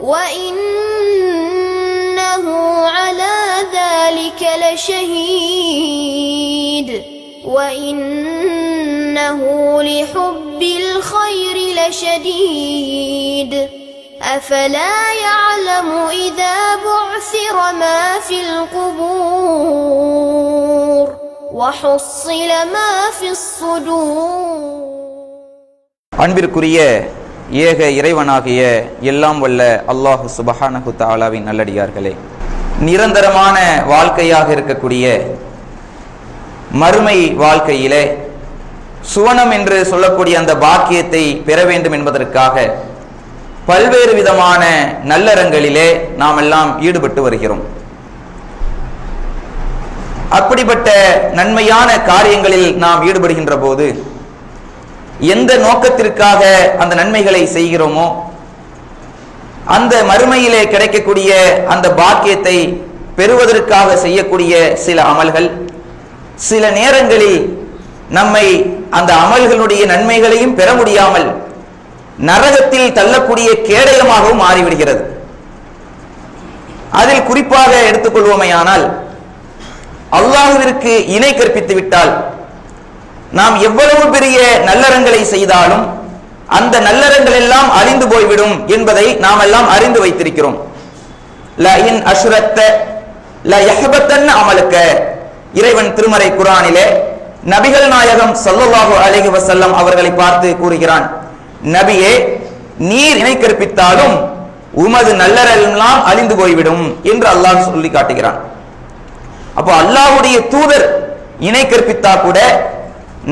وإنه على ذلك لشهيد وإنه لحب الخير لشديد أفلا يعلم إذا بعثر ما في القبور وحصل ما في الصدور அன்பிற்குரிய ஏக இறைவனாகிய எல்லாம் வல்ல அல்லாஹு சுபஹானஹு தாலாவின் நல்லடியார்களே. நிரந்தரமான வாழ்க்கையாக இருக்கக்கூடிய மறுமை வாழ்க்கையிலே சுவனம் என்று சொல்லக்கூடிய அந்த பாக்கியத்தை பெற வேண்டும் என்பதற்காக பல்வேறு விதமான நல்லறங்களிலே நாம் எல்லாம் ஈடுபட்டு வருகிறோம். அப்படிப்பட்ட நன்மையான காரியங்களில் நாம் ஈடுபடுகின்ற போது எந்த நோக்கத்திற்காக அந்த நன்மைகளை செய்கிறோமோ அந்த மறுமையிலே கிடைக்கக்கூடிய அந்த பாக்கியத்தை பெறுவதற்காக செய்யக்கூடிய சில அமல்கள் சில நேரங்களில் நம்மை அந்த அமல்களுடைய நன்மைகளையும் பெற முடியாமல் நரகத்தில் தள்ளக்கூடிய கேடயமாகவும் மாறிவிடுகிறது. அதில் குறிப்பாக எடுத்துக்கொள்வோமையானால் அல்லாஹுவிற்கு இணை கற்பித்து விட்டால் நாம் எவ்வளவு பெரிய நல்லறங்களை செய்தாலும் அந்த நல்லறங்கள் எல்லாம் அழிந்து போய்விடும் என்பதை நாம் எல்லாம் அறிந்து வைத்திருக்கிறோம். ல இன் அசுரத்த ல யஹபத்தன் அமலுக்க. இறைவன் திருமறை குரானிலே நபிகள் நாயகம் ஸல்லல்லாஹு அலஹி வசல்லம் அவர்களை பார்த்து கூறுகிறான். நபியே நீர் இணை கற்பித்தாலும் உமது நல்லறெல்லாம் அழிந்து போய்விடும் என்று அல்லாஹ் சொல்லி காட்டுகிறான் அப்போ அல்லாஹ்வுடைய தூதர் இணை கற்பித்தா கூட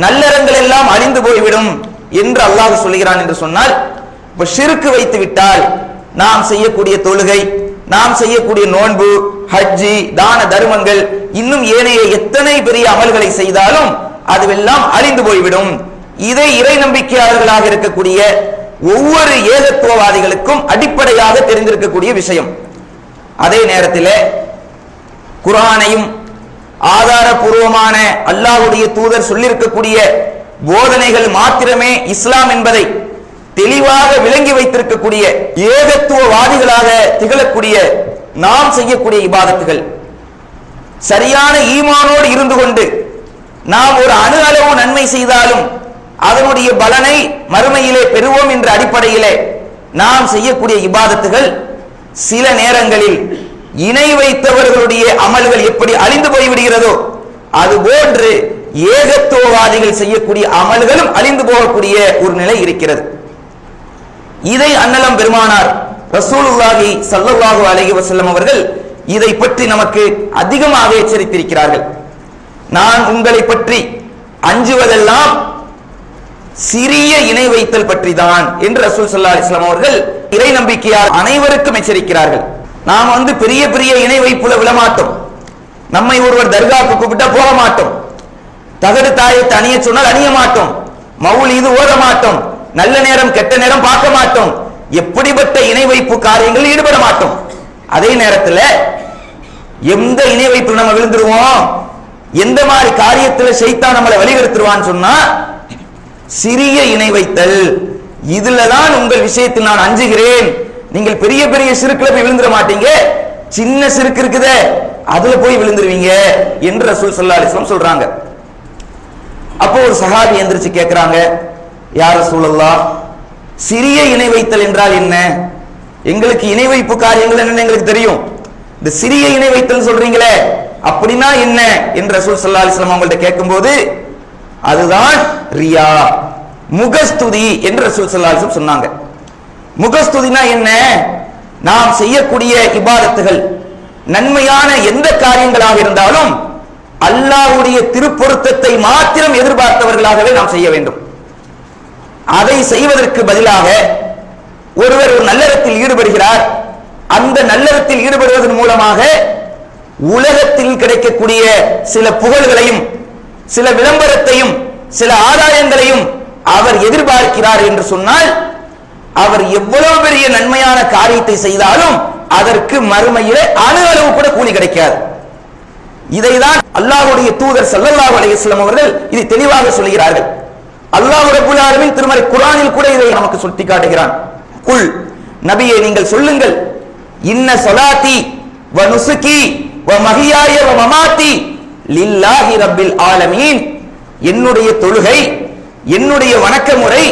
நல்லறங்கள் எல்லாம் அழிந்து போய்விடும் என்று அல்லாஹ் சொல்கிறான் என்று சொன்னால் இப்ப சிறுக்கு வைத்து விட்டால் நாம் செய்யக்கூடிய தொழுகை நாம் செய்யக்கூடிய நோன்பு ஹஜ்ஜி தான தர்மங்கள் இன்னும் ஏனைய எத்தனை பெரிய அமல்களை செய்தாலும் அதுவெல்லாம் அழிந்து போய்விடும். இதை இறை நம்பிக்கையாளர்களாக இருக்கக்கூடிய ஒவ்வொரு ஏகத்துவவாதிகளுக்கும் அடிப்படையாக தெரிந்திருக்கக்கூடிய விஷயம். அதே நேரத்தில் குரானையும் ஆதாரபூர்வமான அல்லாஹுடைய தூதர் சொல்லியிருக்கக்கூடிய போதனைகள் மாத்திரமே இஸ்லாம் என்பதை தெளிவாக விளங்கி வைத்திருக்கக்கூடிய ஏகத்துவவாதிகளாக திகழக்கூடிய நாம் செய்யக்கூடிய இபாதத்துகள். சரியான ஈமானோடு இருந்து கொண்டு நாம் ஒரு அணு அளவு நன்மை செய்தாலும் அதனுடைய பலனை மறுமையிலே பெறுவோம் என்ற அடிப்படையிலே நாம் செய்யக்கூடிய இபாதத்துகள் சில நேரங்களில் இணை வைத்தவர்களுடைய அமல்கள் எப்படி அழிந்து போய்விடுகிறதோ அது போன்று ஏகத்துவவாதிகள் செய்யக்கூடிய அமல்களும் அழிந்து போகக்கூடிய ஒரு நிலை இருக்கிறது. இதை அன்னலம் பெருமானார் ரசூலுல்லாஹி ஸல்லல்லாஹு அலஹி வசல்லம் அவர்கள் இதை பற்றி நமக்கு அதிகமாக எச்சரித்திருக்கிறார்கள். நான் உங்களை பற்றி அஞ்சுவதெல்லாம் சிறிய இணை வைத்தல் பற்றி தான் என்று ரசூல் சல்லா அலிஸ்லாம் அவர்கள் இறை நம்பிக்கையார் அனைவருக்கும் எச்சரிக்கிறார்கள். நாம் வந்து பெரிய பெரிய இணை வைப்புல விழமாட்டோம். நம்மை ஒருவர் தர்காவுக்கு கூப்பிட்டா போக மாட்டோம் தகடு தாயத்தை அணிய சொன்னால் அணிய மாட்டோம் மவுல் இது ஓத மாட்டோம் நல்ல நேரம் கெட்ட நேரம் பார்க்க மாட்டோம் எப்படிப்பட்ட இணை வைப்பு காரியங்களில் ஈடுபட மாட்டோம் அதே நேரத்தில் எந்த இணை வைப்பில் நம்ம விழுந்துருவோம்? எந்த மாதிரி காரியத்தில் செய்தான் நம்மளை வழிகெடுத்துருவான்னு சொன்னா சிறிய இணை வைத்தல். இதுல தான் உங்கள் விஷயத்தில் நான் அஞ்சுகிறேன். நீங்கள் பெரிய பெரிய சிறுக்குல போய் விழுந்துட மாட்டீங்க. சின்ன சிறுக்கு இருக்குதே அதுல போய் விழுந்துருவீங்க என்று ரசூல் சல்லா அலிஸ்லாம் சொல்றாங்க. அப்போ ஒரு சஹாபி எந்திரிச்சு கேட்கிறாங்க யார் சூழல்லா சிறிய இணை வைத்தல் என்றால் என்ன? எங்களுக்கு இணை வைப்பு காரியங்கள் என்னன்னு எங்களுக்கு தெரியும். இந்த சிறிய இணை வைத்தல் சொல்றீங்களே அப்படின்னா என்ன? என்று ரசூல் சல்லா அலிஸ்லாம் அவங்கள்ட்ட கேட்கும்போது அதுதான் ரியா முகஸ்துதி என்று ரசூல் சல்லா அலிஸ்லாம் சொன்னாங்க. முகஸ்துதினா என்ன? நாம் செய்யக்கூடிய இபாதத்துகள். நன்மையான எந்த காரியங்களாக இருந்தாலும் அல்லாஹுடைய திருப்பொருத்தத்தை மாத்திரம் எதிர்பார்த்தவர்களாகவே நாம் செய்ய வேண்டும். அதை செய்வதற்கு பதிலாக ஒருவர் ஒரு நல்லறத்தில் ஈடுபடுகிறார். அந்த நல்லறத்தில் ஈடுபடுவதன் மூலமாக உலகத்தில் கிடைக்கக்கூடிய சில புகழ்களையும் சில விளம்பரத்தையும் சில ஆதாயங்களையும் அவர் எதிர்பார்க்கிறார் என்று சொன்னால் அவர் எவ்வளவு பெரிய நன்மையான காரியத்தை செய்தாலும் அதற்கு மறுமையிலே அணு அளவு கூட கூலி கிடைக்காது. இதைதான் அல்லாஹுடைய தூதர் ஸல்லல்லாஹு அலையம் அவர்கள் இதை தெளிவாக சொல்கிறார்கள். அல்லாஹ் ரப்பல் ஆலமீன் திருமறை கூட இதை நமக்கு சுட்டி காட்டுகிறான். குல் நபியை நீங்கள் சொல்லுங்கள். இன்ன சொலாத்தி வ நுசுகி வ மகியாய வ மமாத்தி லில்லாஹி ரப்பில் ஆலமீன். என்னுடைய தொழுகை என்னுடைய வணக்க முறை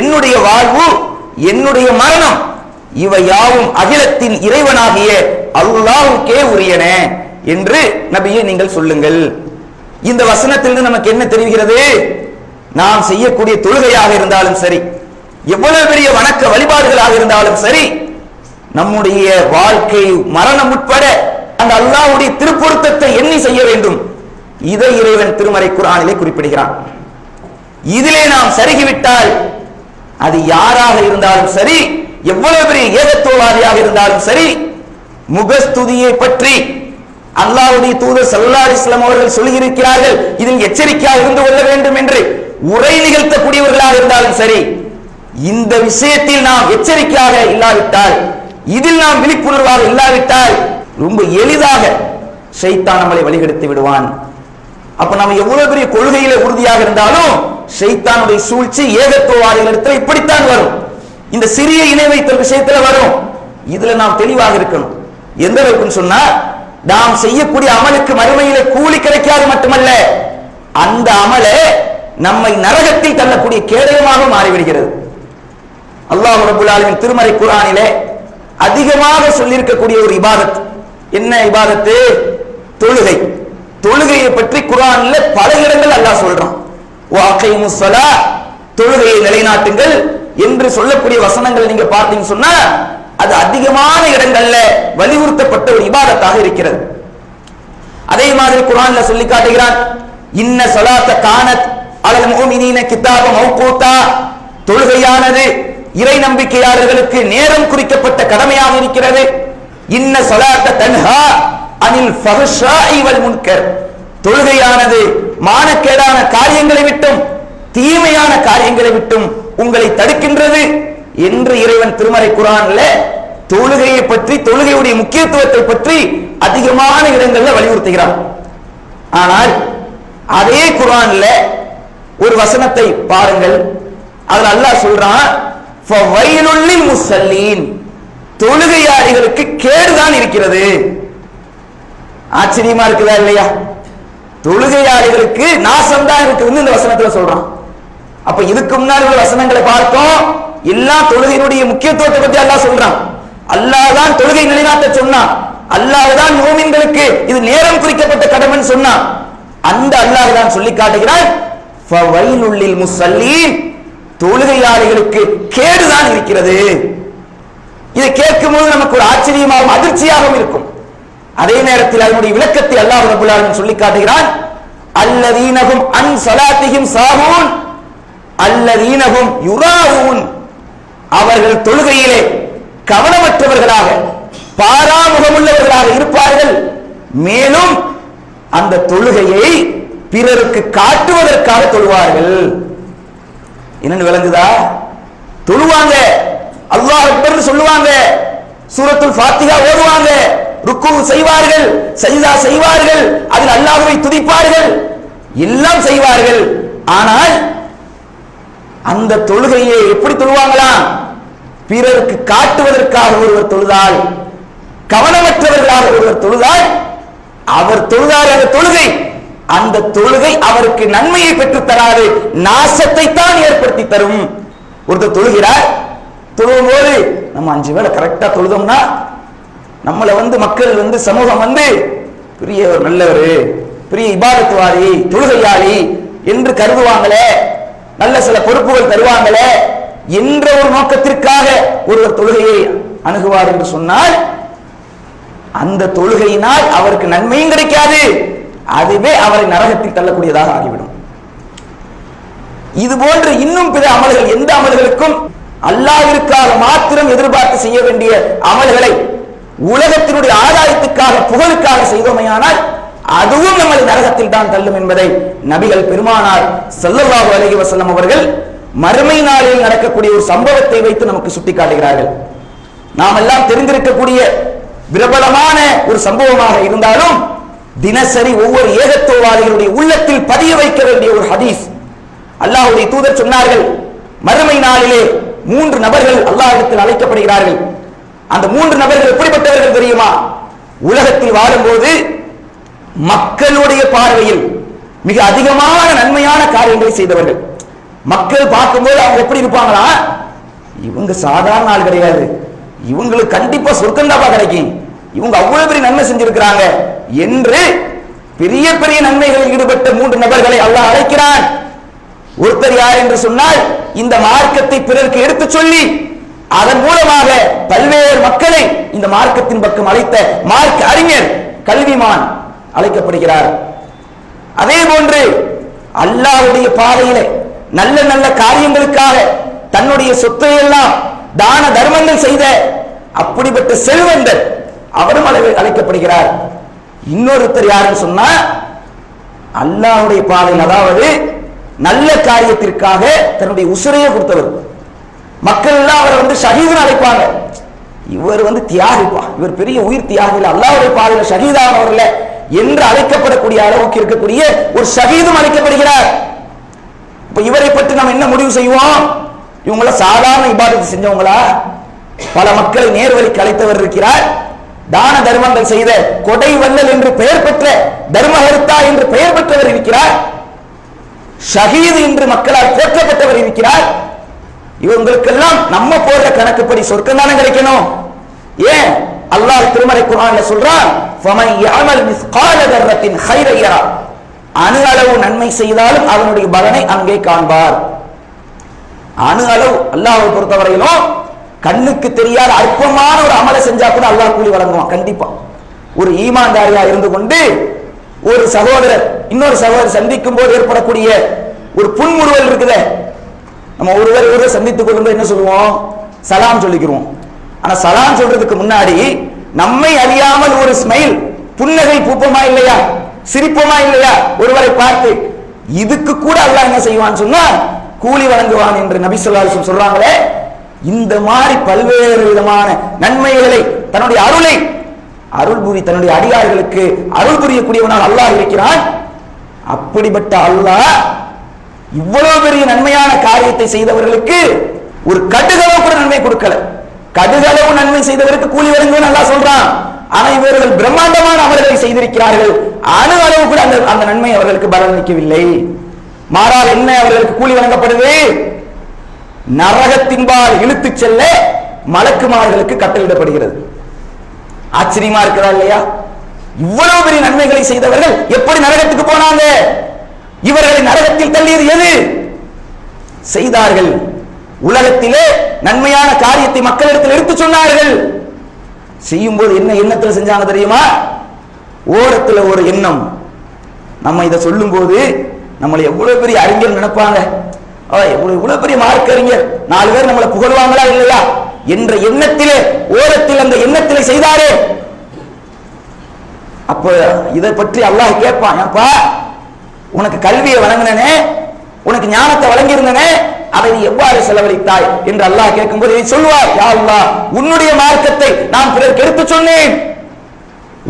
என்னுடைய வாழ்வு என்னுடைய மரணம் இவை யாவும் அகிலத்தின் இறைவனாகிய அல்லாவுக்கே உரியன என்று நபியை நீங்கள் சொல்லுங்கள். இந்த வசனத்திலிருந்து நமக்கு என்ன தெரிகிறது? நாம் செய்யக்கூடிய தொழுகையாக இருந்தாலும் சரி எவ்வளவு பெரிய வணக்க வழிபாடுகளாக இருந்தாலும் சரி நம்முடைய வாழ்க்கை மரணம் உட்பட அந்த அல்லாவுடைய திருப்பொருத்தத்தை எண்ணி செய்ய வேண்டும். இதை இறைவன் திருமறை குரானிலே குறிப்பிடுகிறான். இதிலே நாம் சருகிவிட்டால் அது யாராக இருந்தாலும் சரி எவ்வளவு பெரிய ஏகத்துவவாதியாக இருந்தாலும் சரி முகஸ்துதியை பற்றி அல்லாவுடைய தூதர் சல்லா இஸ்லாம் அவர்கள் சொல்லியிருக்கிறார்கள். இதில் எச்சரிக்கையாக இருந்து கொள்ள வேண்டும் என்று உரை நிகழ்த்தக்கூடியவர்களாக இருந்தாலும் சரி இந்த விஷயத்தில் நாம் எச்சரிக்கையாக இல்லாவிட்டால் இதில் நாம் விழிப்புணர்வாக இல்லாவிட்டால் ரொம்ப எளிதாக ஷைத்தான் நம்மளை வழிகெடுத்து விடுவான். அப்ப நம்ம எவ்வளவு பெரிய கொள்கையில உறுதியாக இருந்தாலும் ஷைத்தானுடைய சூழ்ச்சி ஏகத்துவவாதிகளிடத்தில் இப்படித்தான் வரும். இந்த சிறிய இணை வைத்தல் விஷயத்துல வரும். இதுல நாம் தெளிவாக இருக்கணும். எந்த அளவுக்குன்னு சொன்னா நாம் செய்யக்கூடிய அமலுக்கு மறுமையில கூலி கிடைக்காது மட்டுமல்ல அந்த அமலே நம்மை நரகத்தில் தள்ளக்கூடிய கேடயமாக மாறிவிடுகிறது. அல்லாஹ் ரபுல் ஆலமின் திருமறை குரானிலே அதிகமாக சொல்லியிருக்கக்கூடிய ஒரு இபாதத். என்ன இபாதத்து? தொழுகை. தொழுகையை பற்றி குரான்ல பல இடங்கள் அல்லாஹ் சொல்றான். தொழுகையை நிலைநாட்டுங்கள் என்று சொல்லக்கூடிய வசனங்கள் நீங்க பார்த்தீங்க சொன்னா அது அதிகமான இடங்கள்ல வலியுறுத்தப்பட்ட ஒரு இபாதத்தாக இருக்கிறது. அதே மாதிரி குரான்ல சொல்லி காட்டுகிறான் இன்ன ஸலாத்த கானத் அலல் முஃமினீன கிதாப மௌகூத்தா தொழுகையானது இறை நம்பிக்கையாளர்களுக்கு நேரம் குறிக்கப்பட்ட கடமையாக இருக்கிறது. இன்ன ஸலாத்த தன்ஹா அனில் ஃபஹஷாஇவல் முன்கர். தொழுகையானது மானக்கேடான காரியங்களை விட்டும் தீமையான காரியங்களை விட்டும் உங்களை தடுக்கின்றது என்று இறைவன் திருமறை குரான்ல தொழுகையை பற்றி தொழுகையுடைய முக்கியத்துவத்தை பற்றி அதிகமான இடங்கள்ல வலியுறுத்துகிறான் ஆனால் அதே குரான்ல ஒரு வசனத்தை பாருங்கள். அதுல அல்லாஹ் சொல்றான் முசல்லீன். தொழுகையாளிகளுக்கு கேடுதான் இருக்கிறது. ஆச்சரியமா இருக்குதா இல்லையா? தொழுகையாளிகளுக்கு நாசம் தான் இருக்குதுன்னு இந்த வசனத்துல சொல்றான். அப்ப இதுக்கு முன்னாடி உள்ள வசனங்களை பார்த்தோம். எல்லா தொழுகையினுடைய முக்கியத்துவத்தை பத்தி அல்லா சொல்றான். அல்லாதான் தொழுகை நிலைநாட்ட சொன்னான். அல்லாஹ் தான் இது நேரம் குறிக்கப்பட்ட கடமைன்னு சொன்னான். அந்த அல்லாஹ் தான் சொல்லி காட்டுகிறான் ஃபவைலுல்லில் முஸல்லீன் தொழுகையாளிகளுக்கு கேடுதான் இருக்கிறது. இதை கேட்கும் போது நமக்கு ஒரு ஆச்சரியமாகவும் அதிர்ச்சியாகவும் இருக்கும். அதே நேரத்தில் அதனுடைய விளக்கத்தை அல்லாஹ் ரபுல் ஆலமீன் சொல்லி காட்டுகிறான் அல்லதீனகும் அன் சலாத்திஹிம் சாஹூன் அல்லதீனகும் யுராவூன் அவர்கள் தொழுகையிலே கவனமற்றவர்களாக பாராமுகமுள்ளவர்களாக இருப்பார்கள். மேலும் அந்த தொழுகையை பிறருக்கு காட்டுவதற்காக தொழுவார்கள். என்னன்னு விளங்குதா? தொழுவாங்க. அல்லாஹ் சொல்லுவாங்க. சூரத்துல் ஃபாத்திகா ஓடுவாங்க ருக்கு செய்வார்கள் சஜிதா செய்வார்கள் அதில் அல்லாஹுவை துதிப்பார்கள் எல்லாம் செய்வார்கள். ஆனால் அந்த தொழுகையை எப்படி தொழுவாங்களாம்? பிறருக்கு காட்டுவதற்காக ஒருவர் தொழுதால் கவனமற்றவர்களாக ஒருவர் தொழுதால் அவர் தொழுதால் அந்த தொழுகை அந்த தொழுகை அவருக்கு நன்மையை பெற்றுத் தராது நாசத்தை தான் ஏற்படுத்தி தரும். ஒருத்தர் தொழுகிறார் தொழுகும் போது நம்ம அஞ்சு வேளை கரெக்டா தொழுதோம்னா நம்மளை வந்து மக்கள் வந்து சமூகம் வந்து பெரிய ஒரு நல்லவர் பெரிய இபாதத்துவாதி தொழுகையாளி என்று கருதுவாங்களே நல்ல சில பொறுப்புகள் தருவாங்களே என்ற ஒரு நோக்கத்திற்காக ஒருவர் தொழுகையை அணுகுவார் என்று சொன்னால் அந்த தொழுகையினால் அவருக்கு நன்மையும் கிடைக்காது அதுவே அவரை நரகத்தில் தள்ளக்கூடியதாக ஆகிவிடும். இது போன்று இன்னும் பிற அமல்கள் எந்த அமல்களுக்கும் அல்லாவிற்காக மாத்திரம் எதிர்பார்த்து செய்ய வேண்டிய அமல்களை உலகத்தினுடைய ஆதாயத்துக்காக புகழுக்காக செய்தோமையானால் அதுவும் நம்மளை நரகத்தில் தான் தள்ளும் என்பதை நபிகள் பெருமானார் செல்லல்லாஹு அலைஹி வசல்லம் அவர்கள் மறுமை நாளில் நடக்கக்கூடிய ஒரு சம்பவத்தை வைத்து நமக்கு சுட்டிக்காட்டுகிறார்கள். நாம் எல்லாம் தெரிந்திருக்கக்கூடிய பிரபலமான ஒரு சம்பவமாக இருந்தாலும் தினசரி ஒவ்வொரு ஏகத்துவவாதிகளுடைய உள்ளத்தில் பதிய வைக்க வேண்டிய ஒரு ஹதீஸ். அல்லாஹுடைய தூதர் சொன்னார்கள் மறுமை நாளிலே மூன்று நபர்கள் அல்லாஹிடத்தில் அழைக்கப்படுகிறார்கள். அந்த மூன்று நபர்கள் எப்படிப்பட்டவர்கள் தெரியுமா? உலகத்தில் வாழும்போது மக்களுடைய பார்வையில் மிக அதிகமான நன்மையான காரியங்களை செய்தவர்கள். மக்கள் பார்க்கும்போது அவங்க எப்படி இருப்பாங்களா? இவங்க சாதாரண ஆள் கிடையாது. இவங்களுக்கு கண்டிப்பா சொர்க்கந்தாப்பா கிடைக்கும். இவங்க அவ்வளவு பெரிய நன்மை செஞ்சிருக்கிறாங்க என்று பெரிய பெரிய நன்மைகளில் ஈடுபட்ட மூன்று நபர்களை அல்லாஹ் அழைக்கிறான். ஒருத்தர் யார் என்று சொன்னால் இந்த மார்க்கத்தை பிறருக்கு எடுத்துச் சொல்லி அதன் மூலமாக பல்வேறு மக்களை இந்த மார்க்கத்தின் பக்கம் அழைத்த மார்க் அறிஞர் கல்விமான் அழைக்கப்படுகிறார். அதே போன்று அல்லாஹ்வுடைய பாதையிலே நல்ல நல்ல காரியங்களுக்காக தன்னுடைய சொத்தை எல்லாம் தான தர்மங்கள் செய்த அப்படிப்பட்ட செல்வந்தர் அவரும் அழைக்கப்படுகிறார். இன்னொருத்தர் யாருன்னு சொன்னா அல்லாவுடைய பாதையில் அதாவது நல்ல காரியத்திற்காக தன்னுடைய உசுரையை கொடுத்தவர். மக்கள் எல்லாம் அவரை வந்து ஷஹீதுன்னு அழைப்பாங்க. இவர் வந்து தியாகிப்பா. இவர் பெரிய உயிர் தியாகி. அல்லாவுடைய அல்லாஹ்வுடைய பாதையில் ஷஹீதானவர்ல என்று அழைக்கப்படக்கூடிய அளவுக்கு இருக்கக்கூடிய ஒரு ஷஹீதும் அழைக்கப்படுகிறார். இப்ப இவரை பற்றி நாம் என்ன முடிவு செய்வோம்? இவங்கள சாதாரண இபாதத்தை செஞ்சவங்களா? பல மக்களை நேர்வழிக்கு அழைத்தவர் இருக்கிறார். தான தர்மங்கள் செய்த கொடை வல்லல் என்று பெயர் பெற்ற தர்மஹர்த்தா என்று பெயர் பெற்றவர் இருக்கிறார். ஷஹீது என்று மக்களால் போற்றப்பட்டவர் இருக்கிறார். இவங்களுக்கெல்லாம் நம்ம போடுற கணக்குப்படி சொர்க்கம் தானே கிடைக்கணும். ஏன்? அல்லாஹ் திருமறை குரான்ல சொல்றான் அணு அளவு நன்மை செய்தாலும் அதனுடைய பலனை அங்கே காண்பார். அணு அளவு அல்லாஹை பொறுத்தவரையிலும் கண்ணுக்கு தெரியாத அற்பமான ஒரு அமலை செஞ்சா கூட அல்லாஹ் கூலி வழங்குவான் கண்டிப்பா. ஒரு ஈமான்தாரியா இருந்து கொண்டு ஒரு சகோதரர் இன்னொரு சகோதரர் சந்திக்கும் போது ஏற்படக்கூடிய ஒரு புன்முறுவல் இருக்குதே. நம்ம ஒருவர் ஒருவர் சந்தித்துக் கொள்ளும்போது என்ன சொல்லுவோம்? சலாம் சொல்லிக்கிறோம். ஆனா சலாம் சொல்றதுக்கு முன்னாடி நம்மை அறியாமல் ஒரு ஸ்மைல் புன்னகை பூப்பமா இல்லையா? சிரிப்போமா இல்லையா? ஒருவரை பார்த்து இதுக்கு கூட அல்லாஹ் என்ன செய்வான்னு சொன்னா கூலி வழங்குவான் என்று நபி சொல்லாசம் சொல்றாங்களே இந்த மாதிரி பல்வேறு விதமான நன்மைகளை தன்னுடைய அருளை அருள் புரி தன்னுடைய அடியார்களுக்கு அருள் புரியக்கூடியவனால் அல்லாஹ் இருக்கிறான். அப்படிப்பட்ட அல்லாஹ் இவ்வளவு பெரிய நன்மையான காரியத்தை செய்தவர்களுக்கு ஒரு கடுகளவு கூட நன்மை கொடுக்கல. கடுகளவு நன்மை செய்தவருக்கு கூலி வழங்குவேன் நல்லா சொல்றான். ஆனா இவர்கள் பிரம்மாண்டமான அமல்களை செய்திருக்கிறார்கள். அணு அளவு கூட அந்த அந்த நன்மை அவர்களுக்கு பலனளிக்கவில்லை மாறால் என்ன அவர்களுக்கு கூலி வழங்கப்படுது? நரகத்தின்பால் இழுத்துச் செல்ல மலக்குமார்களுக்கு கட்டளிடப்படுகிறது ஆச்சரியமா இருக்கிறா இல்லையா? இவ்வளவு பெரிய நன்மைகளை செய்தவர்கள் எப்படி நரகத்துக்கு போனாங்க? இவர்களை நரகத்தில் தள்ளியது எது? செய்தார்கள். உலகத்திலே நன்மையான காரியத்தை மக்களிடத்தில் எடுத்து சொன்னார்கள். செய்யும்போது என்ன எண்ணத்தில் செஞ்சாங்க தெரியுமா? ஓரத்தில் ஒரு எண்ணம். நம்ம இதை சொல்லும்போது நம்மளை எவ்வளவு பெரிய அறிஞர் நினைப்பாங்க? எவ்வளவு இவ்வளவு பெரிய மார்க் அறிஞர். நாலு பேர் நம்மளை புகழ்வாங்களா இல்லையா? என்ற எண்ணத்திலே ஓரத்தில் அந்த எண்ணத்திலே செய்தாரே. அப்ப இதை பற்றி அல்லாஹ் கேட்பான். ஏன்பா உனக்கு கல்வியை வழங்கினனே உனக்கு ஞானத்தை வழங்கியிருந்தனே அதை நீ எவ்வாறு செலவழித்தாய் என்று அல்லாஹ் கேட்கும்போது இதை சொல்வார் யா உன்னுடைய மார்க்கத்தை நான் பிறருக்கு எடுத்து சொன்னேன்.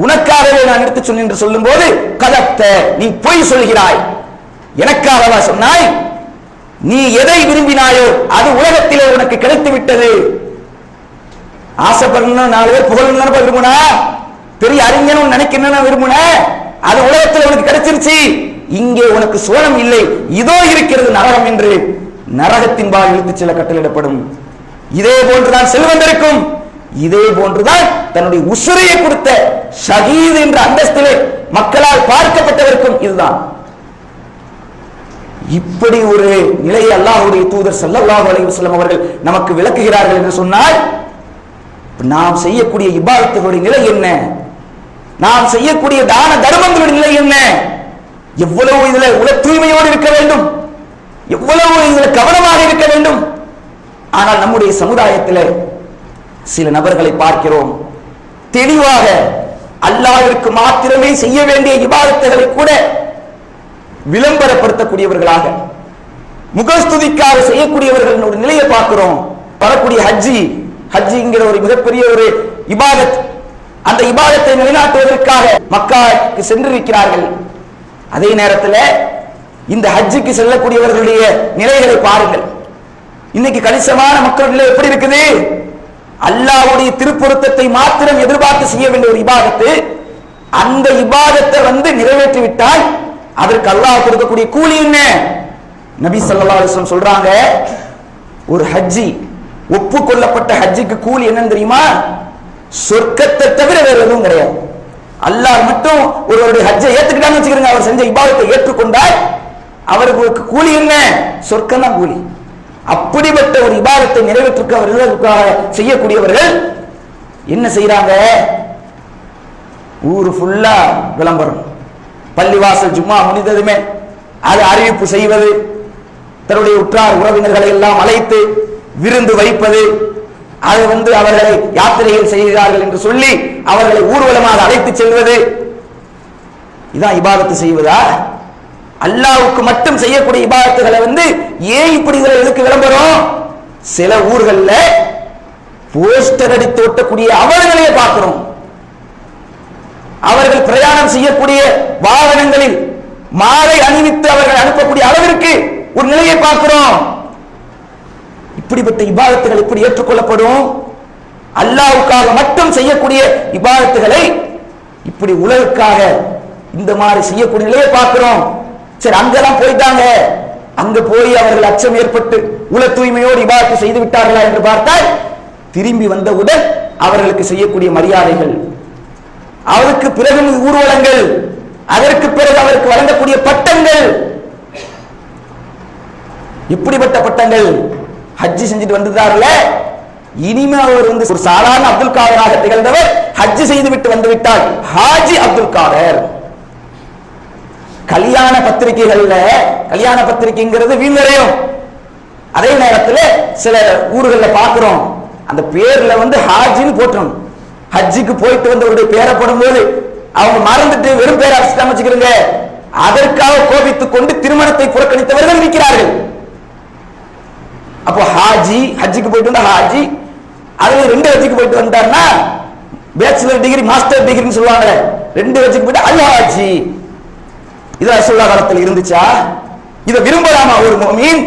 உனக்காகவே நான் எடுத்து சொன்னேன் என்று சொல்லும்போது கதத்த நீ பொய் சொல்கிறாய். எனக்காகவா சொன்னாய்? நீ எதை விரும்பினாயோ அது உலகத்திலே உனக்கு கிடைத்து விட்டது. ஆசைப்படணும் நாலு பேர் புகழணும் விரும்புனா? பெரிய அறிஞனும் நினைக்கணும்னு விரும்புன? அது உலகத்தில் உனக்கு கிடைச்சிருச்சு. இங்கே உனக்கு சோழம் இல்லை. இதோ இருக்கிறது நரகம் என்று நரகத்தின் பால் இழுத்து செல்ல கட்டளிடப்படும் இதே போன்றுதான் செல்வந்தருக்கும் இதே போன்றுதான் தன்னுடைய உசுரையை கொடுத்த ஷஹீத் என்ற அந்தஸ்திலே மக்களால் பார்க்கப்பட்டவருக்கும் இதுதான். இப்படி ஒரு நிலையை அல்லாஹுடைய தூதர் ஸல்லல்லாஹு அலைஹி அவர்கள் நமக்கு விளக்குகிறார்கள் என்று சொன்னால் நாம் செய்யக்கூடிய இபாதத்துகளுடைய நிலை என்ன? நாம் செய்யக்கூடிய தான தர்மங்களுடைய நிலை என்ன? எவ்வளவு இதுல உல தூய்மையோடு இருக்க வேண்டும்? எவ்வளவு இதுல கவனமாக இருக்க வேண்டும்? ஆனால் நம்முடைய சமுதாயத்தில் சில நபர்களை பார்க்கிறோம். தெளிவாக அல்லாவிற்கு மாத்திரமே செய்ய வேண்டிய இபாதத்துகளை கூட விளம்பரப்படுத்தக்கூடியவர்களாக முகஸ்துதிக்காக செய்யக்கூடியவர்கள் ஒரு நிலையை பார்க்கிறோம். வரக்கூடிய ஹஜ்ஜி ஹஜ்ஜிங்கிற ஒரு மிகப்பெரிய ஒரு இபாதத். அந்த இபாதத்தை நிலைநாட்டுவதற்காக மக்காவுக்கு சென்றிருக்கிறார்கள். அதே நேரத்தில் இந்த ஹஜ்ஜுக்கு செல்லக்கூடியவர்களுடைய நிலைகளை பாருங்கள். இன்னைக்கு கணிசமான மக்கள் நிலை எப்படி இருக்குது? அல்லாவுடைய திருப்பொருத்தத்தை மாத்திரம் எதிர்பார்த்து செய்ய வேண்டிய ஒரு இபாதத்து. அந்த இபாதத்தை வந்து நிறைவேற்றி விட்டால் அதற்கு அல்லாஹ் கொடுக்கக்கூடிய கூலி என்ன? நபி சல்லா அலைஹி சொல்றாங்க ஒரு ஹஜ்ஜி ஒப்புக்கொள்ளப்பட்ட ஹஜ்ஜிக்கு கூலி என்னன்னு தெரியுமா? சொர்க்கத்தை தவிர வேற எதுவும் கிடையாது. அல்லாஹ் மட்டும் ஒருவருடைய ஹஜ்ஜை ஏத்துக்கிட்டான்னு வச்சுக்கிறீங்க. அவர் செஞ்ச இபாதத்தை ஏற்றுக்கொண்டால் அவருக்கு கூலி என்ன? சொர்க்கம் தான் கூலி. அப்படிப்பட்ட ஒரு இபாதத்தை நிறைவேற்றுக்க செய்யக்கூடியவர்கள் என்ன செய்யறாங்க ஊரு ஃபுல்லா விளம்பரம். பள்ளிவாசல் ஜும்மா முடிந்ததுமே அது அறிவிப்பு செய்வது தன்னுடைய உற்றார் உறவினர்களை எல்லாம் அழைத்து விருந்து வைப்பது அது வந்து அவர்களை யாத்திரைகள் செய்கிறார்கள் என்று சொல்லி அவர்களை ஊர்வலமாக அழைத்து செல்வது. இதான் இபாதத்து செய்வதா? அல்லாவுக்கு மட்டும் செய்யக்கூடிய இபாதத்துகளை வந்து ஏன் இப்படி இதில் எதுக்கு விளம்பரம்? சில ஊர்களில் போஸ்டர் அடித்து ஒட்டக்கூடிய அவர்களையே பார்க்கிறோம். அவர்கள் பிரயாணம் செய்யக்கூடிய வாகனங்களில் மாலை அணிவித்து அவர்கள் அனுப்பக்கூடிய அளவிற்கு ஒரு நிலையை பார்க்கிறோம். இப்படிப்பட்ட இபாதத்துகள் எப்படி ஏற்றுக்கொள்ளப்படும்? அல்லாவுக்காக மட்டும் செய்யக்கூடிய இபாதத்துகளை இப்படி உலகுக்காக இந்த மாதிரி செய்யக்கூடிய நிலையை பார்க்கிறோம். சரி அங்கெல்லாம் போயிட்டாங்க. அங்க போய் அவர்கள் அச்சம் ஏற்பட்டு உல தூய்மையோடு இபாதத்தை செய்து விட்டார்களா என்று பார்த்தால் திரும்பி வந்தவுடன் அவர்களுக்கு செய்யக்கூடிய மரியாதைகள் அவருக்கு பிறகு ஊர்வலங்கள் அதற்கு பிறகு அவருக்கு வழங்கக்கூடிய பட்டங்கள். இப்படிப்பட்ட பட்டங்கள் ஹஜ்ஜி செஞ்சுட்டு வந்துட்டார்ல இனிமே அவர் வந்து ஒரு சாதாரண அப்துல் காதராக திகழ்ந்தவர் ஹஜ்ஜி செய்து விட்டு வந்து விட்டார். ஹாஜி அப்துல் காதர். கல்யாண பத்திரிகைகள்ல கல்யாண பத்திரிகைங்கிறது வீணரையும் அதே நேரத்தில் சில ஊர்களில் பார்க்கிறோம் அந்த பேர்ல வந்து ஹாஜின்னு போட்டுரும். ஹஜ்ஜுக்கு போயிட்டு வந்தவருடைய பேரை போடும்போது அவங்க மறந்துட்டு வெறும் பேரை அடிச்சுட்டு வச்சுக்கிறீங்க அதற்காக கோபித்துக் கொண்டு திருமணத்தை புறக்கணித்தவர்கள் இருக்கிறார்கள். அப்போ ஹாஜி ஹஜ்ஜுக்கு போயிட்டு வந்தா ஹாஜி அதுல ரெண்டு ஹஜ்ஜுக்கு போயிட்டு வந்தாருன்னா பேச்சுலர் டிகிரி மாஸ்டர் டிகிரின்னு சொல்லுவாங்க. ரெண்டு ஹஜ்ஜுக்கு போயிட்டு அல் ஹாஜி. இது ரசூல்லா காலத்தில் இருந்துச்சா? இதை விரும்பலாமா ஒரு மீன்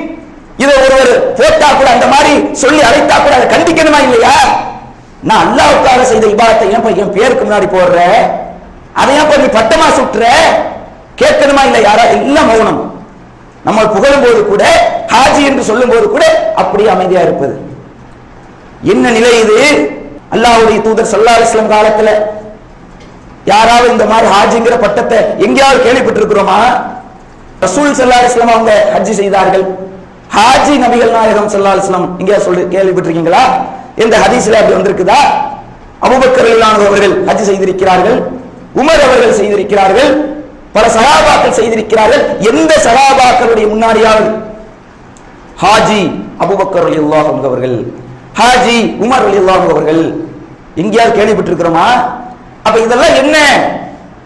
இதை ஒருவர் போட்டா கூட அந்த மாதிரி சொல்லி அழைத்தா கூட அதை கண்டிக்கணுமா இல்லையா? நான் அல்லாவுக்காக செய்த இபாதத்தை ஏன் என் பேருக்கு முன்னாடி போடுற? அதை ஏன் நீ பட்டமா சுட்டுற? கேட்கணுமா இல்லை யாரா எல்லாம் மௌனம். நம்ம புகழும் போது கூட ஹாஜி என்று சொல்லும் போது கூட அப்படியே அமைதியா இருப்பது. என்ன நிலை இது? அல்லாவுடைய தூதர் சல்லா இஸ்லாம் காலத்துல யாராவது இந்த மாதிரி ஹாஜிங்கிற பட்டத்தை எங்கேயாவது கேள்விப்பட்டிருக்கிறோமா? ரசூல் சல்லா இஸ்லாம் அவங்க ஹஜ்ஜி செய்தார்கள். ஹாஜி நபிகள் நாயகம் சல்லா இஸ்லாம் வஸல்லம் எங்கேயாவது சொல்லி கேள்விப்பட்டிருக்கீங்களா? இந்த ஹதீஸ்ல அப்படி வந்திருக்குதா? அபுபக்கர் ரலியல்லாஹு அவர்கள் ஹஜ் செய்திருக்கிறார்கள் உமர் அவர்கள் செய்திருக்கிறார்கள் பல சகாபாக்கள் செய்திருக்கிறார்கள். எந்த சகாபாக்களுடைய முன்னாடியாவது? ஹாஜி அபுபக்கர் ரலியல்லாஹு அவர்கள். ஹாஜி உமர் ரலியல்லாஹு அவர்கள். எங்கேயாவது கேள்விப்பட்டிருக்கிறோமா? அப்ப இதெல்லாம் என்ன?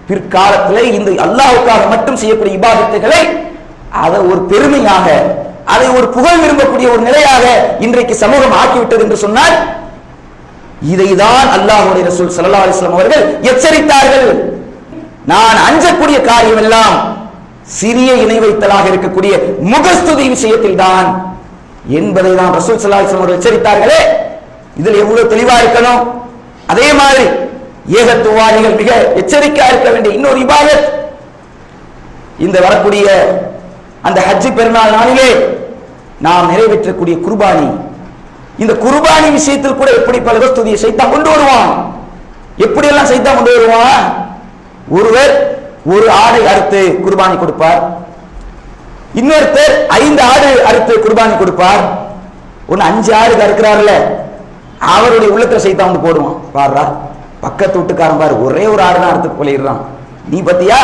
பிற்காலத்தில் இந்த அல்லாஹ்வுக்காக மட்டும் செய்யக்கூடிய இபாதத்துகளை அதை ஒரு பெருமையாக அதை ஒரு புகழ் விரும்பக்கூடிய ஒரு நிலையாக இன்றைக்கு சமூகம் ஆக்கிவிட்டது என்று சொன்னால் இதைதான் அல்லாஹுடைய ரசூல் சல்லா அலிஸ்லாம் அவர்கள் எச்சரித்தார்கள். நான் அஞ்சக்கூடிய காரியம் எல்லாம் சிறிய இணை வைத்தலாக இருக்கக்கூடிய முகஸ்துதி விஷயத்தில் தான் என்பதை தான் ரசூல் சலாஹம் அவர்கள் எச்சரித்தார்களே. இதில் எவ்வளவு தெளிவா இருக்கணும்? அதே மாதிரி ஏகத்துவாதிகள் மிக எச்சரிக்கையா இருக்க வேண்டிய இன்னொரு இபாதத். இந்த வரக்கூடிய அந்த ஹஜ்ஜி பெருநாள் நாளிலே நாம் நிறைவேற்றக்கூடிய குர்பானி. இந்த குர்பானி விஷயத்தில் கூட எப்படி பல வஸ்துதியை சைத்தான் கொண்டு வருவான்? எப்படி எல்லாம் கொண்டு வருவான்? ஒருவர் ஒரு ஆடை அறுத்து குர்பானி கொடுப்பார். இன்னொருத்தர் ஐந்து ஆடு அறுத்து குர்பானி கொடுப்பார். ஒன்னு அஞ்சு ஆடு அறுக்கிறாருல அவருடைய உள்ளத்துல சைத்தான் வந்து போடுவான். பாடுறா பக்கத்து வீட்டுக்காரன் பாரு ஒரே ஒரு ஆடு தான் அறுத்து போலிடுறான். நீ பத்தியா?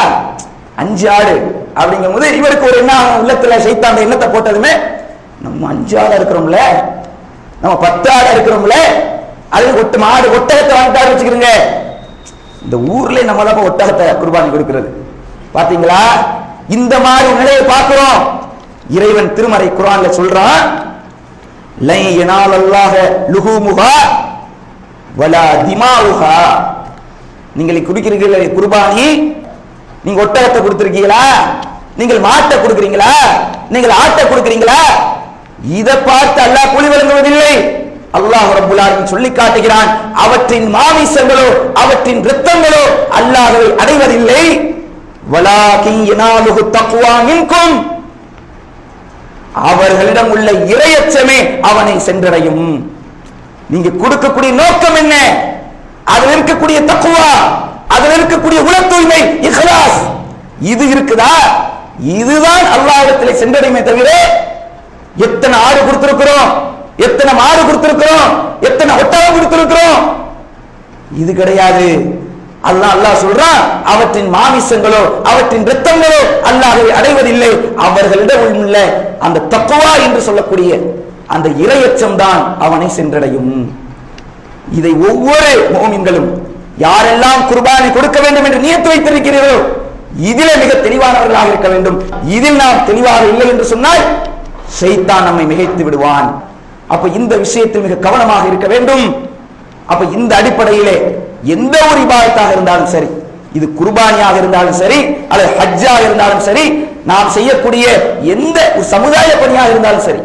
அஞ்சு ஆடு அப்படிங்கும் போது இவருக்கு ஒரு என்ன உள்ளத்துல சைத்தான் அந்த எண்ணத்தை போட்டதுமே நம்ம அஞ்சு ஆடு இருக்கிறோம்ல நம்ம பத்து ஆடு இருக்கிறோம்ல அது ஒட்டு மாடு ஒட்டகத்தை வாங்கிட்டாரு வச்சுக்கிறோங்க. இந்த ஊர்ல நம்ம தான் ஒட்டகத்தை குர்பானி கொடுக்கிறது. பாத்தீங்களா? இந்த மாதிரி நிலையை பார்க்கிறோம். இறைவன் திருமறை குரான்ல சொல்றான் லை யனாலல்லாஹ லுகுமுகா வலா திமாவுகா நீங்கள் குடிக்கிறீர்கள் குர்பானி. நீங்க ஒட்டகத்தை கொடுத்திருக்கீங்களா? நீங்கள் மாட்டை கொடுக்கிறீங்களா? நீங்கள் ஆட்டை கொடுக்கிறீங்களா? இதை பார்த்து அல்லாஹ் கூலி வழங்குவதில்லை. அல்லாஹ் ரபுல்லாரும் சொல்லி காட்டுகிறான் அவற்றின் மாமிசங்களோ அவற்றின் இரத்தங்களோ அல்லாஹவை அடைவதில்லை. வலாகின் அவர்களிடம் உள்ள இரையச்சமே அவனை சென்றடையும். நீங்க கொடுக்கக்கூடிய நோக்கம் என்ன? அதில் இருக்கக்கூடிய தக்குவா அதில் இருக்கக்கூடிய உள தூய்மை இஹ்லாஸ். இது இருக்குதா? இதுதான் அல்லாஹத்திலே சென்றடையுமே தவிர எத்தனை ஆடு கொடுத்திருக்கிறோம்? எத்தனை மாடு கொடுத்திருக்கிறோம்? எத்தனை ஒட்டகம் கொடுத்திருக்கிறோம்? இது கிடையாது. அல்லாஹ் அல்லாஹ் சொல்றான் அவற்றின் மாமிசங்களோ அவற்றின் ரத்தங்களோ அல்லாஹை அடைவதில்லை. அவர்களிடம் உள்ள அந்த தக்குவா என்று சொல்லக்கூடிய அந்த இரையச்சம் தான் அவனை சென்றடையும். இதை ஒவ்வொரு மோமின்களும் யாரெல்லாம் குர்பானை கொடுக்க வேண்டும் என்று நியத்து வைத்திருக்கிறீர்களோ இதிலே மிக தெளிவானவர்களாக இருக்க வேண்டும். இதில் நாம் தெளிவாக இல்லை என்று சொன்னால் செய்தான் நம்மை மிகைத்து விடுவான். அப்ப இந்த விஷயத்தில் மிக கவனமாக இருக்க வேண்டும். அப்ப இந்த அடிப்படையிலே எந்த ஒரு இபாதத்தாக இருந்தாலும் சரி இது குர்பானியாக இருந்தாலும் சரி அல்லது ஹஜ்ஜாக இருந்தாலும் சரி நாம் செய்யக்கூடிய எந்த ஒரு சமுதாய பணியாக இருந்தாலும் சரி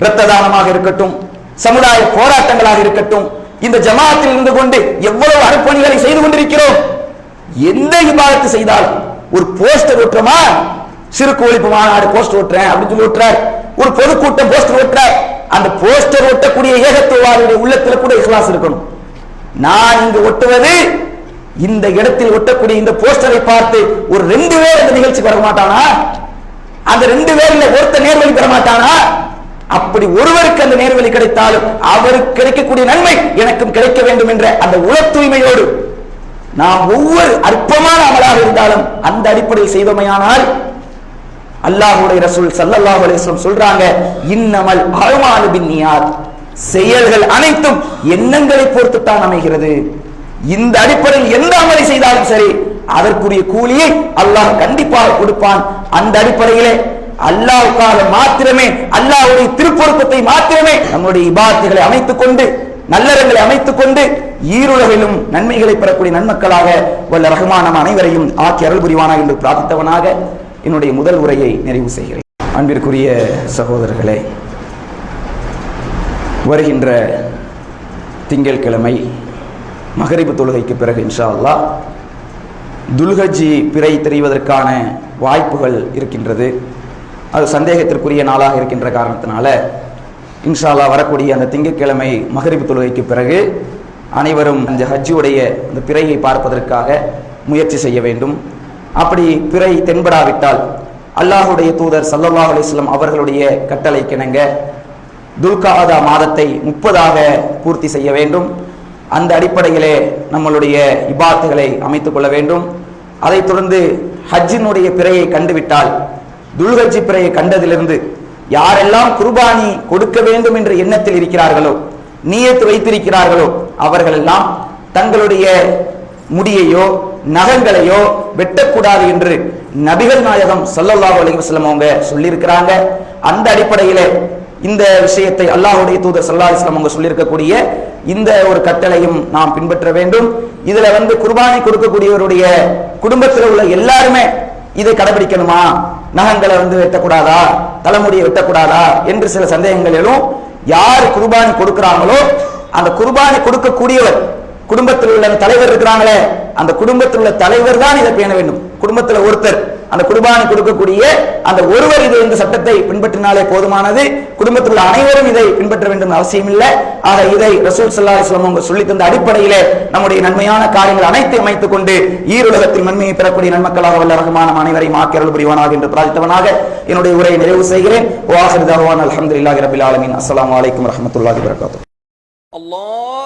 இரத்த தானமாக இருக்கட்டும் சமுதாய போராட்டங்களாக இருக்கட்டும் இந்த ஜமாத்தில் இருந்து கொண்டு எவ்வளவு அர்ப்பணிகளை செய்து கொண்டிருக்கிறோம் எந்த இபாயத்தை செய்தாலும் ஒரு போஸ்டர் ஓட்டுறமா? சிறுக்கு ஒழிப்பு மாநாடு போஸ்டர் ஓட்டுறேன் அப்படின்னு சொல்லி ஒட்டுறார் ஒரு பொதுக்கூட்டம் போஸ்டர் ஓட்டுற அந்த போஸ்டர் ஒட்டக்கூடிய ஏகத்துவாருடைய உள்ளத்துல கூட இஸ்லாஸ் இருக்கணும். நான் இங்கு ஒட்டுவது இந்த இடத்தில் ஒட்டக்கூடிய இந்த போஸ்டரை பார்த்து ஒரு ரெண்டு பேர் அந்த நிகழ்ச்சிக்கு வர மாட்டானா? அந்த ரெண்டு பேர்ல ஒருத்த நேர்வழி பெற மாட்டானா? அப்படி ஒருவருக்கு அந்த நேர்வழி கிடைத்தாலும் அவருக்கு கிடைக்கக்கூடிய நன்மை எனக்கும் கிடைக்க வேண்டும் என்ற அந்த உள தூய்மையோடு நாம் ஒவ்வொரு அற்பமான அமலாக இருந்தாலும் அந்த அடிப்படையில் செய்தோமையானால் அல்லாஹ்வுடைய ரசூல் சல்லல்லாஹு அலைஹி சொல்றாங்க இன்னமல் அஅமாலு பின்னியார் செயல்கள் அனைத்தும் எண்ணங்களை பொறுத்து தான் அமைகிறது. இந்த அடிப்படையில் எந்த அமலை செய்தாலும் சரி அதற்குரிய கூலியை அல்லாஹ் கண்டிப்பாக கொடுப்பான். அந்த அடிப்படையிலே அல்லாவுக்காக மாத்திரமே அல்லாவுடைய திருப்பொருத்தத்தை மாத்திரமே நம்முடைய இபாத்துகளை அமைத்துக் கொண்டு நல்லறங்களை அமைத்துக் கொண்டு ஈருலகிலும் நன்மைகளை பெறக்கூடிய நன்மக்களாக வல்ல ரகுமானம் அனைவரையும் ஆக்கி அருள் புரிவானா என்று பிரார்த்தித்தவனாக என்னுடைய முதல் உரையை நிறைவு செய்கிறேன். அன்பிற்குரிய சகோதரர்களே வருகின்ற திங்கட்கிழமை மகரிபு தொழுகைக்கு பிறகு இன்ஷா அல்லா துல்கஜி பிறை தெரிவதற்கான வாய்ப்புகள் இருக்கின்றது. அது சந்தேகத்திற்குரிய நாளாக இருக்கின்ற காரணத்தினால இன்ஷால்லா வரக்கூடிய அந்த திங்கட்கிழமை மகரிபு தொழுகைக்கு பிறகு அனைவரும் அந்த ஹஜ்ஜியுடைய அந்த பிறையை பார்ப்பதற்காக முயற்சி செய்ய வேண்டும். அப்படி பிறை தென்படாவிட்டால் அல்லாஹுடைய தூதர் சல்லல்லாஹ் அலிஸ்லம் அவர்களுடைய கட்டளை கிணங்க துல்காதா மாதத்தை முப்பதாக பூர்த்தி செய்ய வேண்டும். அந்த அடிப்படையிலே நம்மளுடைய இபாத்துகளை அமைத்துக் கொள்ள வேண்டும். அதைத் தொடர்ந்து ஹஜ்ஜினுடைய பிறையை கண்டுவிட்டால் துல்ஹஜ்ஜி பிறையை கண்டதிலிருந்து யாரெல்லாம் குர்பானி கொடுக்க வேண்டும் என்ற எண்ணத்தில் இருக்கிறார்களோ நீயத்து வைத்திருக்கிறார்களோ அவர்களெல்லாம் தங்களுடைய முடியையோ நகங்களையோ வெட்டக்கூடாது என்று நபிகள் நாயகம் சல்லல்லாஹு அலைஹி வஸல்லம் அவங்க சொல்லியிருக்கிறாங்க. அந்த அடிப்படையில இந்த விஷயத்தை அல்லாஹுடைய தூதர் சல்லா இஸ்லாம் அவங்க சொல்லியிருக்கக்கூடிய இந்த ஒரு கட்டளையும் நாம் பின்பற்ற வேண்டும். இதுல வந்து குர்பானி கொடுக்கக்கூடியவருடைய குடும்பத்தில் உள்ள எல்லாருமே இதை கடைபிடிக்கணுமா? நகங்களை வந்து வெட்டக்கூடாதா? தலைமுடியை வெட்டக்கூடாதா? என்று சில சந்தேகங்கள் எழும். யார் குர்பானி கொடுக்கிறாங்களோ அந்த குர்பானி கொடுக்கக்கூடியவர் குடும்பத்தில் உள்ள தலைவர் இருக்கிறாங்களே அந்த குடும்பத்தில் உள்ள தலைவர் தான் இதை பேண வேண்டும். குடும்பத்தில் ஒருத்தர் அந்த குடும்பம் கொடுக்கக்கூடிய அந்த ஒருவர் இது இந்த சட்டத்தை பின்பற்றினாலே போதுமானது. குடும்பத்தில் உள்ள அனைவரும் இதை பின்பற்ற வேண்டும் அவசியம் இல்லை. ஆக இதை ரசூல் சல்லா இஸ்லாம் அவங்க சொல்லி தந்த அடிப்படையிலே நம்முடைய நன்மையான காரியங்கள் அனைத்தையும் அமைத்துக் கொண்டு ஈருலகத்தில் நன்மையை பெறக்கூடிய நன்மக்களாக வல்ல ரகமான அனைவரையும் ஆக்கியர்கள் புரிவானாக என்று பிரார்த்தவனாக என்னுடைய உரையை நிறைவு செய்கிறேன். வாஹர் தகவான் அலமதுல்லாஹி ரபில் ஆலமின். அஸ்லாம் வலைக்கம் வரமத்துல்லாஹி வரகாத்து அல்லாஹ்